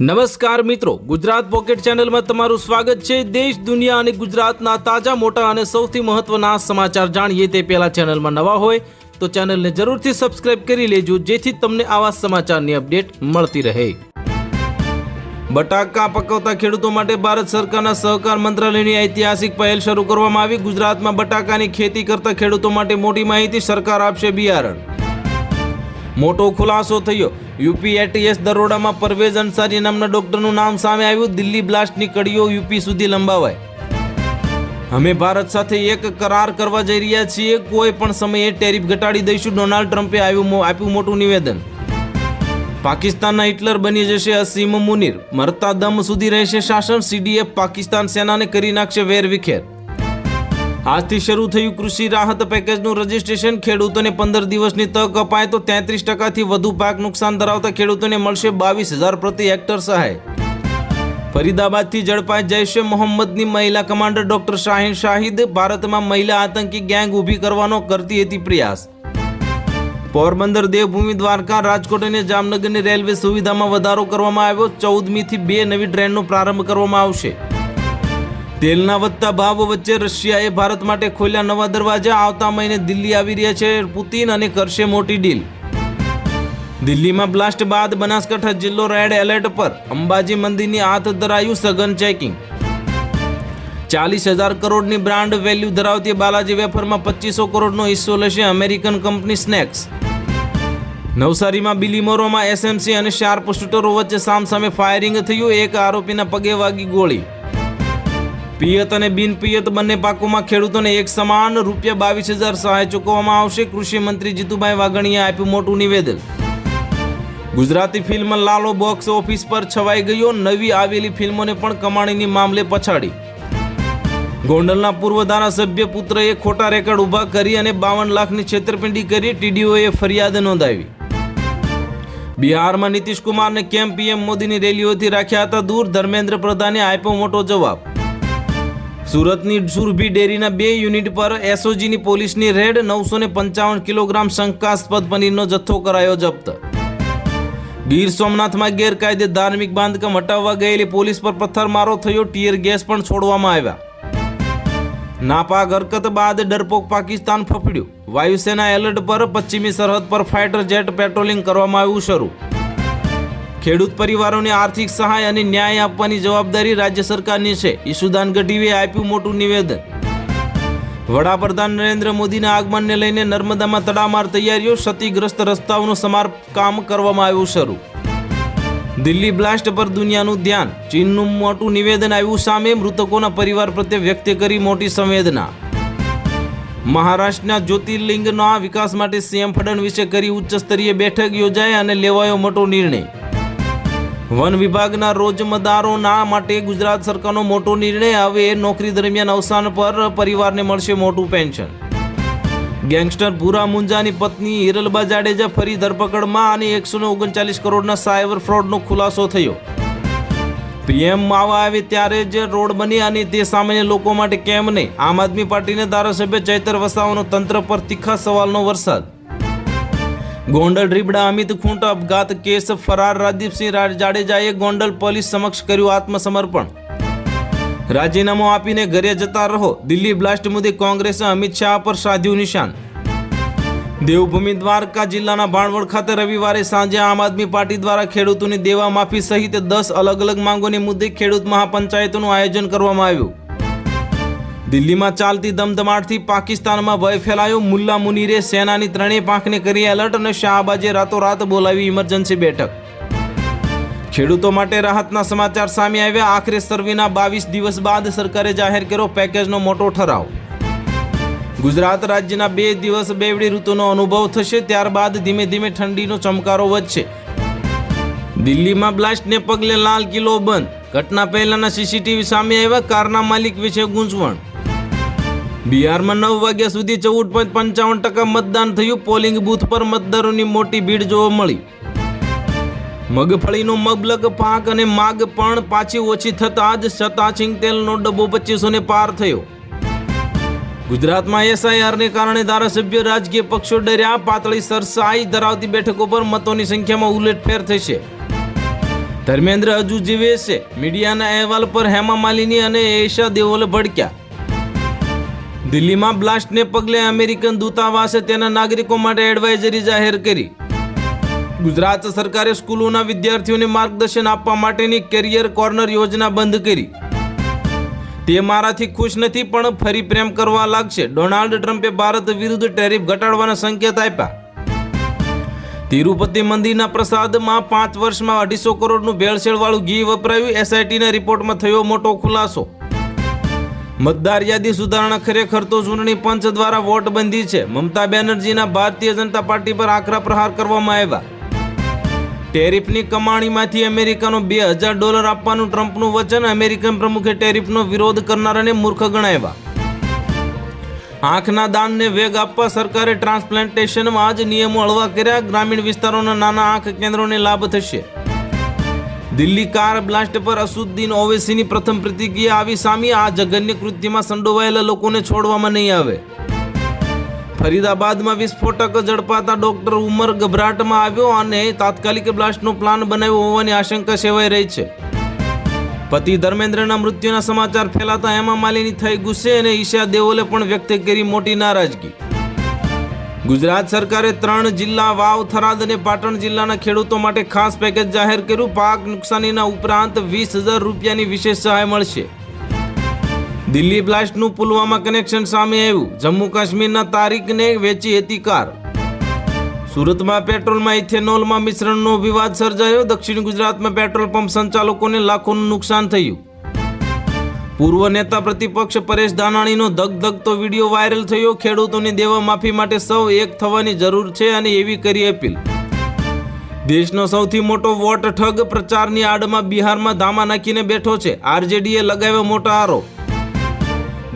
નમસ્કાર મિત્રો, ગુજરાત પોકેટ ચેનલમાં તમારું સ્વાગત છે. દેશ, દુનિયા અને ગુજરાતના તાજા, મોટા અને સૌથી મહત્વના સમાચાર જાણીએ તે પહેલા ચેનલમાં નવા હોય તો ચેનલને જરૂરથી સબસ્ક્રાઇબ કરી લેજો, જેથી તમને આવા સમાચારની અપડેટ મળતી રહે. બટાકા પકવતા ખેડૂતો માટે ભારત સરકારના સહકાર મંત્રાલયની ઐતિહાસિક પહેલ શરૂ કરવામાં આવી. ગુજરાતમાં બટાકાની ખેતી કરતા ખેડૂતો માટે મોટી માહિતી સરકાર આપશે બિયારણ. મોટો ખુલાસો થયો. યુપી એટીએસ દરોડામાં પરવેઝ અંસારી નામના ડોક્ટરનું નામ સામે આવ્યું. દિલ્હી બ્લાસ્ટની કડીઓ યુપી સુધી લંબાવાય અમે ભારત સાથે એક કરાર કરવા જઈ રહ્યા છીએ. કોઈ પણ સમયે ટેરિફ ઘટાડી દઈશું. ડોનાલ્ડ ટ્રમ્પે આવ્યું આપ્યું મોટું નિવેદન. પાકિસ્તાનના હિટલર બની જશે અસીમ મુનિર. મરતા દમ સુધી રહેશે શાસન. સીડીએફ પાકિસ્તાન સેનાને કરી નાખશે વેરવિખેર. આજથી શરૂ થયું કૃષિ રાહત પેકેજનું રજીસ્ટ્રેશન. ખેડૂતોને પંદર દિવસની તક અપાય તો તેત્રીસ ટકાથી વધુ પાક નુકસાન ધરાવતા ખેડૂતોને મળશે બાવીસ હજાર પ્રતિ હેક્ટર સહાય. ફરીદાબાદથી ઝડપાય જૈશે મોહમ્મદની મહિલા કમાન્ડર ડોક્ટર શાહીન શાહિદ. ભારતમાં મહિલા આતંકી ગેંગ ઊભી કરવાનો કરતી હતી પ્રયાસ. પોરબંદર દેવભૂમિ દ્વારકા રાજકોટ અને જામનગરની રેલવે સુવિધામાં વધારો કરવામાં આવ્યો. ચૌદમીથી બે નવી ટ્રેનનો પ્રારંભ કરવામાં આવશે. તેલના વધતા ભાવ વચ્ચે રશિયાએ ભારત માટે ખોલ્યા નવા દરવાજા. આવતા મહિને દિલ્હી આવી રહ્યા છે પુતિન અને કરશે મોટી ડીલ. દિલ્હીમાં બ્લાસ્ટ બાદ બનાસકાંઠા જિલ્લો રેડ એલર્ટ પર. અંબાજી મંદિરની હાથ ધરાયું સઘન ચેકિંગ. ચાલીસ હજાર કરોડની બ્રાન્ડ વેલ્યુ ધરાવતી બાલાજી વેફરમાં પચીસો કરોડનો હિસ્સો લેશે અમેરિકન કંપની સ્નેક્સ. નવસારીમાં બિલીમોરોમાં એસએમસી અને શાર્પ શૂટરો વચ્ચે સામસામે ફાયરિંગ થયું. એક આરોપીના પગે વાગી ગોળી. પિયત અને બિનપિયત બંને પાકોમાં ખેડૂતોને એક સમાન રૂપિયા બાવીસ હજાર સહાય ચૂકવવામાં આવશે. કૃષિ મંત્રી જીતુભાઈ વાઘણીએ આપ્યું મોટું નિવેદન. Gujarati film Lalo box office પર છવાઈ ગયો. નવી આવેલી ફિલ્મોને પણ કમાણીની મામલે પછાડી. ગોંડલના પૂર્વ ધારાસભ્ય પુત્રએ ખોટા રેકર્ડ ઊભા કરી અને બાવન લાખની છેતરપિંડી કરી. ટીડીઓએ ફરિયાદ નોંધાવી. બિહારમાં નીતિશ કુમારને કેમ પીએમ મોદીની રેલીઓથી રાખ્યા હતા? દૂર ધર્મેન્દ્ર પ્રધાને આપ્યો મોટો જવાબ. સુરતની સુરભી ડેરીના બે યુનિટ પર એસઓજીની પોલીસની રેડ નવસો ને પંચાવન કિલોગ્રામ શંકાસ્પદ પનીરનો જથ્થો કરાયો જપ્ત. ગીર સોમનાથમાં ગેરકાયદે ધાર્મિક બાંધકામ હટાવવા ગયેલી પોલીસ પર પથ્થરમારો થયો, ટીયર ગેસ પણ છોડવામાં આવ્યા. નાપાક હરકત બાદ ડરપોક પાકિસ્તાન ફફડ્યું. વાયુસેના એલર્ટ પર પશ્ચિમી સરહદ પર ફાઇટર જેટ પેટ્રોલિંગ કરવામાં આવ્યું શરૂ. ખેડૂત પરિવારોને આર્થિક સહાય અને ન્યાય આપવાની જવાબદારી રાજ્ય સરકારની છે. ઈશુદાન ગઢવીએ આપ્યું મોટું નિવેદન. વડાપ્રધાન નરેન્દ્ર મોદીના આગમનને લઈને નર્મદામાં તડામાર તૈયારીઓ, ક્ષતિગ્રસ્ત રસ્તાઓનું સમારકામ કરવામાં આવ્યું શરૂ. દિલ્હી બ્લાસ્ટ પર દુનિયાનું ધ્યાન. ચીનનું મોટું નિવેદન આવ્યું સામે મૃતકોના પરિવાર પ્રત્યે વ્યક્ત કરી મોટી સંવેદના. મહારાષ્ટ્રના જ્યોતિર્લિંગના વિકાસ માટે સીએમ ફડણવીસે કરી ઉચ્ચ સ્તરીય બેઠક યોજાઈ અને લેવાયો મોટો નિર્ણય. વન વિભાગના રોજમદારોના માટે ગુજરાત સરકારનો મોટો નિર્ણય હવે નોકરી દરમિયાન અવસાન પર પરિવારને મળશે મોટું પેન્શન. ગેંગસ્ટર ભૂરા મુંજાની પત્ની હિરલબા જાડેજા ફરી ધરપકડમાં અને એકસો ઓગણચાલીસ કરોડના સાયબર ફ્રોડનો ખુલાસો થયો. પીએમ માવા આવે ત્યારે જ રોડ બની અને તે સામાન્ય લોકો માટે કેમ નહીં? આમ આદમી પાર્ટીના ધારાસભ્ય ચૈતર વસાવાનો તંત્ર પર તીખા સવાલનો વરસાદ. ગોંડલ રીબડા અમિત ખૂંટ અપઘાત કેસ ફરાર રાજદીપસિંહ જાડેજાએ ગોંડલ પોલીસ સમક્ષ કર્યું આત્મસમર્પણ. રાજીનામું આપીને ઘરે જતા રહો. દિલ્હી બ્લાસ્ટ મુદ્દે કોંગ્રેસે અમિત શાહ પર સાધ્યું નિશાન. દેવભૂમિ દ્વારકા જિલ્લાના ભાણવડ ખાતે રવિવારે સાંજે આમ આદમી પાર્ટી દ્વારા ખેડૂતોની દેવા માફી સહિત દસ અલગ અલગ માંગોની મુદ્દે ખેડૂત મહાપંચાયતનું આયોજન કરવામાં આવ્યું. દિલ્હીમાં ચાલતી ધમધમાટથી પાકિસ્તાનમાં ભય ફેલાયો. મુલ્લા મુનીરે સેનાની ત્રણેય પાંખને કરી એલર્ટ અને શાહબાજે રાતોરાત બોલાવી ઇમરજન્સી બેઠક. ખેડૂતો માટે રાહતના સમાચાર સામે આવ્યા. આખરે સર્વેના બાવીસ દિવસ બાદ સરકારે જાહેર કર્યો પેકેજનો મોટો ઠરાવ. ગુજરાત રાજ્યના બે દિવસ બેવડી ઋતુનો અનુભવ થશે, ત્યારબાદ ધીમે ધીમે ઠંડીનો ચમકારો વધશે. દિલ્હીમાં બ્લાસ્ટને પગલે લાલ કિલ્લો બંધ. ઘટના પહેલાના સીસીટીવી સામે આવ્યા. કારના માલિક વિશે ગૂંચવણ બિહારમાં નવ વાગ્યા સુધી ચૌદ પોઈન્ટ પંચાવન ટકા મતદાન થયું. પોલિંગ બૂથ પર મતદારોની મોટી ભીડ જોવા મળી. મગફળીનો મબલક, પાક અને માગ પણ પાછી ઓછી થતાં જ સતાસિંગ તેલનો ડબ્બો પચીસો ને પાર થયો. ગુજરાતમાં એસઆઈઆરને કારણે ધારાસભ્ય રાજકીય પક્ષો ડર્યા. પાતળી સરસાઈ ધરાવતી બેઠકો પર મતોની સંખ્યામાં ઉલટફેર થશે. ધર્મેન્દ્ર હજુ જીવે છે. મીડિયાના અહેવાલ પર હેમા માલિની અને એશા દેઓલ ભડક્યા. દિલ્હીમાં બ્લાસ્ટને પગલે અમેરિકન દૂતાવાસે તેના નાગરિકો માટે એડવાઇઝરી જાહેર કરી. ગુજરાત સરકારે સ્કૂલોના વિદ્યાર્થીઓને માર્ગદર્શન આપવા માટેની કેરિયર કોર્નર યોજના બંધ કરી. તે મારાથી ખુશ નથી, પણ ફરી પ્રેમ કરવા લાગશે. ડોનાલ્ડ ટ્રમ્પે ભારત વિરુદ્ધ ટેરિફ ઘટાડવાના સંકેત આપ્યા. તિરુપતિ મંદિરના પ્રસાદમાં પાંચ વર્ષમાં અઢીસો કરોડનું ભેળસેળવાળું ઘી વપરાયું. એસઆઈટીના રિપોર્ટમાં થયો મોટો ખુલાસો. મતદાર યાદી સુધારણા ખરેખર તો ચૂંટણી પંચ દ્વારા વોટ બંધી છે. મમતા બેનર્જીના ભારતીય જનતા પાર્ટી પર આકરા પ્રહાર કરવામાં આવ્યા. ટેરિફની કમાણીમાંથી અમેરિકાનો બે હજાર ડોલર આપવાનું ટ્રમ્પનું વચન અમેરિકન પ્રમુખે ટેરિફનો વિરોધ કરનારાને મૂર્ખ ગણાવ્યા. આંખના દાનને વેગ આપવા સરકારે ટ્રાન્સપ્લાન્ટેશનમાં જ નિયમો હળવા કર્યા. ગ્રામીણ વિસ્તારોના નાના આંખ કેન્દ્રોને લાભ થશે. દિલ્હી કાર બ્લાસ્ટ પર અસુદ્દીન ઓવેસીની પ્રથમ પ્રતિક્રિયા આવી સામી આ જઘન્ય કૃત્યમાં સંડોવાયેલા લોકોને છોડવામાં નહીં આવે. ફરીદાબાદમાં વિસ્ફોટક ઝડપાતા ડોક્ટર ઉમર ગભરાટમાં આવ્યો અને તાત્કાલિક બ્લાસ્ટનો પ્લાન બનાવ્યો હોવાની આશંકા સેવાઈ રહી છે. પતિ ધર્મેન્દ્રના મૃત્યુના સમાચાર ફેલાતા હેમા માલિની થઈ ગુસ્સે અને ઈશા દેઓલે પણ વ્યક્ત કરી મોટી નારાજગી. ગુજરાત સરકારે ત્રણ જિલ્લા વાવ, થરાદ અને પાટણ જિલ્લાના ખેડૂતો માટે ખાસ પેકેજ જાહેર કર્યું. પાક નુકસાનીના ઉપરાંત વીસ હજાર રૂપિયાની વિશેષ સહાય મળશે. દિલ્હી બ્લાસ્ટનું પુલવામા કનેક્શન સામે આવ્યું. જમ્મુ કાશ્મીરના તારીખને વેચી હતી કાર. સુરતમાં પેટ્રોલમાં ઇથેનોલમાં મિશ્રણનો વિવાદ સર્જાયો. દક્ષિણ ગુજરાતમાં પેટ્રોલ પંપ સંચાલકોને લાખોનું નુકસાન થયું. પૂર્વ નેતા પ્રતિપક્ષ પરેશ ધાનાણીનો ધગધગતો વીડિયો વાયરલ થયો. ખેડૂતોની દેવા માફી માટે સૌ એક થવાની જરૂર છે અને એવી કરી અપીલ. દેશનો સૌથી મોટો વોટ ઠગ પ્રચારની આડમાં બિહારમાં ધામા નાખીને બેઠો છે. આરજેડીએ લગાવ્યો મોટો આરોપ.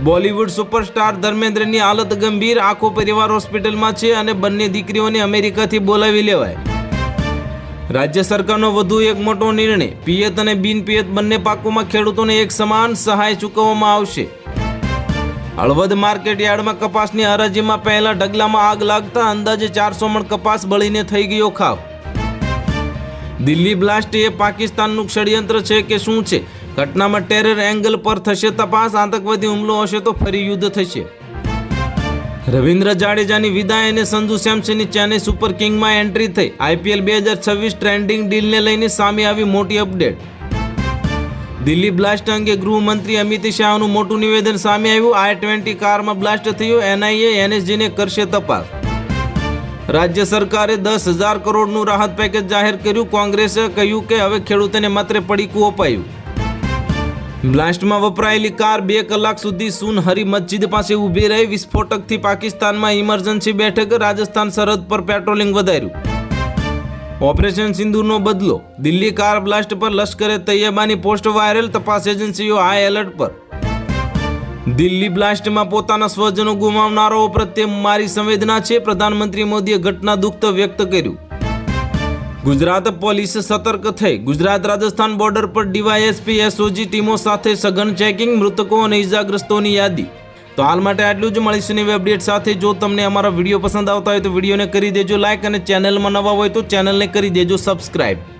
બોલિવૂડ સુપરસ્ટાર ધર્મેન્દ્રની હાલત ગંભીર. આખો પરિવાર હોસ્પિટલમાં છે અને બંને દીકરીઓને અમેરિકાથી બોલાવી લેવાય. રાજ્ય સરકારનો વધુ એક મોટો નિર્ણય. પિયત અને બિન પિયત બંને પાકોમાં ખેડૂતોને એક સમાન સહાય ચૂકવવામાં આવશે. હળવદ માર્કેટ યાર્ડમાં કપાસની હરાજીમાં પહેલા ઢગલામાં આગ લાગતા અંદાજે ચારસો મણ કપાસ બળીને થઈ ગયો ખાવ. દિલ્હી બ્લાસ્ટ એ પાકિસ્તાનનું ષડયંત્ર છે કે શું છે? ઘટનામાં ટેરર એંગલ પર થશે તપાસ, આતંકવાદી હુમલો હશે તો ફરી યુદ્ધ થશે. રવિન્દ્ર જાડેજાની વિદાય અને સંજુ સેમસનની ચેન્નઈ સુપર કિંગમાં એન્ટ્રી થઈ. આઈપીએલ બે હજાર છવ્વીસ ટ્રેન્ડિંગ ડીલને લઈને સામે આવી મોટી અપડેટ. દિલ્હી બ્લાસ્ટ અંગે ગૃહમંત્રી અમિત શાહનું મોટું નિવેદન સામે આવ્યું. આઈ ટ્વેન્ટી કારમાં બ્લાસ્ટ થયો. એનઆઈએ એનએસજીને કરશે તપાસ. રાજ્ય સરકારે દસ હજાર કરોડનું રાહત પેકેજ જાહેર કર્યું. કોંગ્રેસે કહ્યું કે હવે ખેડૂતોને માત્ર પડીકું અપાયું. બ્લાસ્ટમાં વપરાયેલી કાર બે કલાક સુધી સુનહરી મસ્જિદ પાસે ઊભી રહી. વિસ્ફોટકથી પાકિસ્તાનમાં ઇમરજન્સી બેઠક. રાજસ્થાન સરહદ પર પેટ્રોલિંગ વધાર્યું. ઓપરેશન સિંધુનો બદલો. દિલ્હી કાર બ્લાસ્ટ પર લશ્કરે તૈયબાની પોસ્ટ વાયરલ. તપાસ એજન્સીઓ હાઈ એલર્ટ પર. દિલ્હી બ્લાસ્ટમાં પોતાના સ્વજનો ગુમાવનારાઓ પ્રત્યે મારી સંવેદના છે. પ્રધાનમંત્રી મોદીએ ઘટના દુઃખ વ્યક્ત કર્યું. ગુજરાત પોલીસ સતર્ક થઈ ગુજરાત રાજસ્થાન બોર્ડર પર ડીવાયએસપી, એસઓજી ટીમો સાથે સઘન ચેકિંગ, મૃતકો અને ઇજાગ્રસ્તોની યાદી. તો હાલ માટે આટલું જ. મળીશું નવી અપડેટ સાથે. જો તમને અમારા વીડિયો પસંદ આવતા હોય તો વિડીયોને કરી દેજો લાઇક અને ચેનલમાં નવા હોય તો ચેનલને કરી દેજો સબસ્ક્રાઇબ